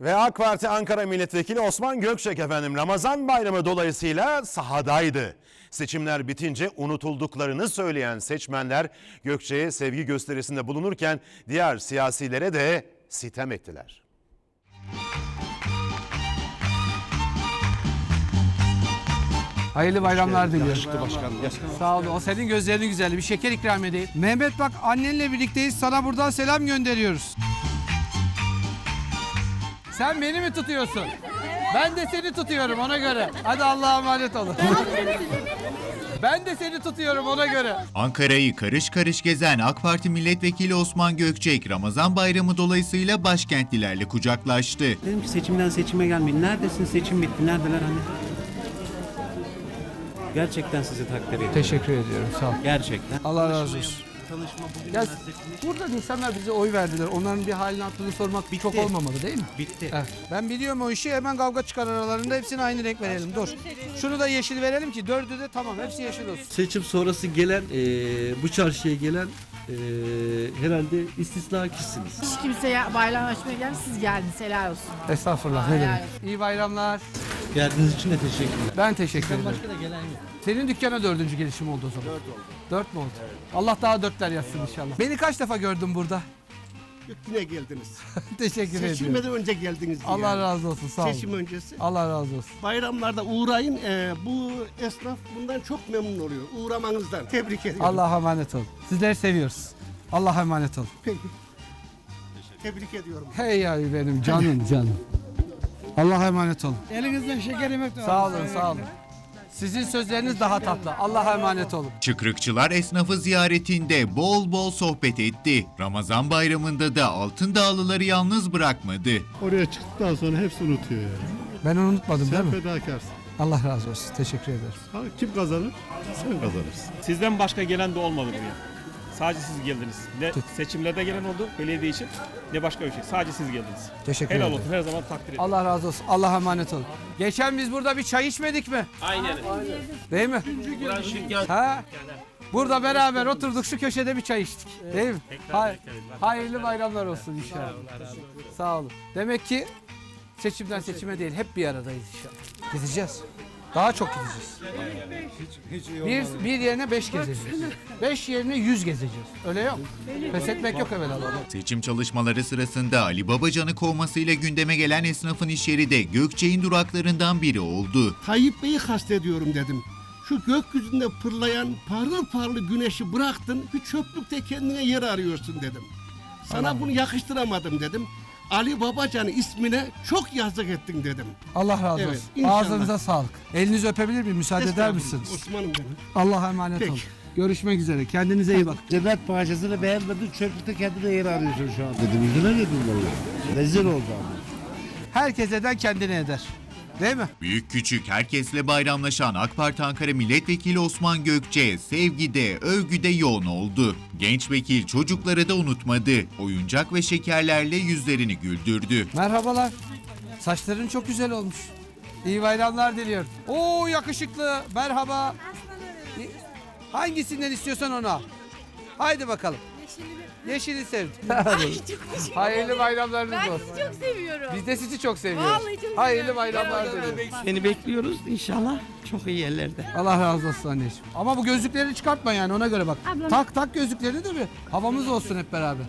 Ve AK Parti Ankara Milletvekili Osman Gökçek efendim Ramazan bayramı dolayısıyla sahadaydı. Seçimler bitince unutulduklarını söyleyen seçmenler Gökçek'e sevgi gösterisinde bulunurken diğer siyasilere de sitem ettiler. Hayırlı bayramlar diliyorum. Sağ olun. O senin gözlerinin güzelliği. Bir şeker ikram edeyim. Mehmet bak annenle birlikteyiz. Sana buradan selam gönderiyoruz. Sen beni mi tutuyorsun? Ben de seni tutuyorum ona göre. Hadi Allah'a emanet olun. ben de seni tutuyorum ona göre. Ankara'yı karış karış gezen AK Parti Milletvekili Osman Gökçek, Ramazan Bayramı dolayısıyla başkentlilerle kucaklaştı. Dedim ki seçimden seçime gelmeyin. Neredesin seçim bitti. Neredeler hani? Gerçekten sizi takdir ediyorum. Teşekkür ediyorum. Sağ ol. Gerçekten. Allah razı olsun. Tanışma bugün Ya, burada insanlar bize oy verdiler. Onların bir halini hatırını sormak çok olmamalı değil mi? bitti. Evet. Ben biliyorum o işi hemen kavga çıkar aralarında hepsine aynı renk verelim dur. Şunu da yeşil verelim ki dördü de tamam hepsi yeşil olsun. seçim sonrası gelen eee, bu çarşıya gelen eee, herhalde istisna kişisiniz. Hiç kimseye bayramlaşmaya gelmiş siz geldiniz helal olsun. Estağfurullah ne Helal demek. İyi bayramlar. Geldiğiniz için de teşekkürler. Ben teşekkür ederim. Başka da gelen yok. Senin dükkana dördüncü gelişim oldu o zaman. Dört oldu. Dört mü oldu? Allah daha dörtler yazsın inşallah. Beni kaç defa gördün burada? Yine geldiniz. teşekkür ediyorum. Seçilmeden önce geldiniz. Allah razı olsun sağ olun. Seçim öncesi. Allah razı olsun. Bayramlarda uğrayın. Ee, bu esnaf bundan çok memnun oluyor. Uğramanızdan. Tebrik ediyorum. Allah'a emanet olun. Sizleri seviyoruz. Allah'a emanet olun. Peki. Tebrik ediyorum. Hey ya benim canım canım. Allah'a emanet olun. Elinizden şeker yemek de Sağ olun sağ olun. Sizin sözleriniz daha tatlı. Allah'a emanet olun. Çıkrıkçılar esnafı ziyaretinde bol bol sohbet etti. Ramazan Bayramı'nda da Altın Dağlıları yalnız bırakmadı. Oraya çıktıktan sonra hepsi unutuyor yani. Ben unutmadım değil Sen mi? fedakarsın. Allah razı olsun. Teşekkür ederiz. Ha, kim kazanır? Sen kazanırsın. Sizden başka gelen de olmadı buraya. Sadece siz geldiniz. Ne seçimlerde gelen oldu belediye için ne başka bir şey. Sadece siz geldiniz. Teşekkür Helal ederim. olsun her zaman takdir ederim. Allah razı olsun. Allah'a emanet olun. Geçen biz burada bir çay içmedik mi? Aynen. Değil mi? Ha? Burada beraber oturduk şu köşede bir çay içtik. Değil mi? Hay- hayırlı bayramlar olsun inşallah. Sağ olun. Demek ki seçimden seçime değil hep bir aradayız inşallah. Gideceğiz. Daha çok gideceğiz. Bir, bir yerine beş gezeceğiz. Beş yerine yüz gezeceğiz. Öyle yok. Pes etmek yok evvelallah. Seçim çalışmaları sırasında Ali Babacan'ı kovmasıyla gündeme gelen esnafın iş yeri de Gökçek'in duraklarından biri oldu. Tayyip Bey'i kastediyorum dedim. Şu gökyüzünde pırlayan parıl parlı güneşi bıraktın. Bir çöplükte kendine yer arıyorsun dedim. Sana bunu yakıştıramadım dedim. Ali Babacan'ı ismine çok yazık ettin dedim. Allah razı Evet, olsun. inşallah. Ağzınıza sağlık. Elinizi öpebilir miyim? Müsaade eder Estağfurullah, misiniz? Osman'ım benim. Allah'a emanet Peki. olun. Görüşmek üzere. Kendinize iyi bakın. Cennet bahçesini beğenmedin çöplükte kendine yer arıyorsun şu an. Dedim yüzüne dedim valla. Rezil oldu ama. Herkes eden kendine eder. Değil mi? Büyük küçük herkesle bayramlaşan AK Parti Ankara Milletvekili Osman Gökçe sevgide, övgüde yoğun oldu. Genç vekil çocukları da unutmadı. Oyuncak ve şekerlerle yüzlerini güldürdü. Merhabalar. Saçların çok güzel olmuş. İyi bayramlar diliyorum. Oo yakışıklı. Merhaba. Hangisinden istiyorsan onu al. Haydi bakalım. Yeşili sevdim. Hayırlı bayramlarınız Ben olsun. sizi çok seviyorum. Biz de sizi çok seviyoruz. Vallahi çok Hayırlı seviyorum. bayramlar diliyorum. Seni bekliyoruz inşallah. Çok iyi yerlerde. Allah razı olsun anneciğim. Ama bu gözlükleri çıkartma yani ona göre bak. Tak tak gözlüklerini de bir havamız olsun hep beraber.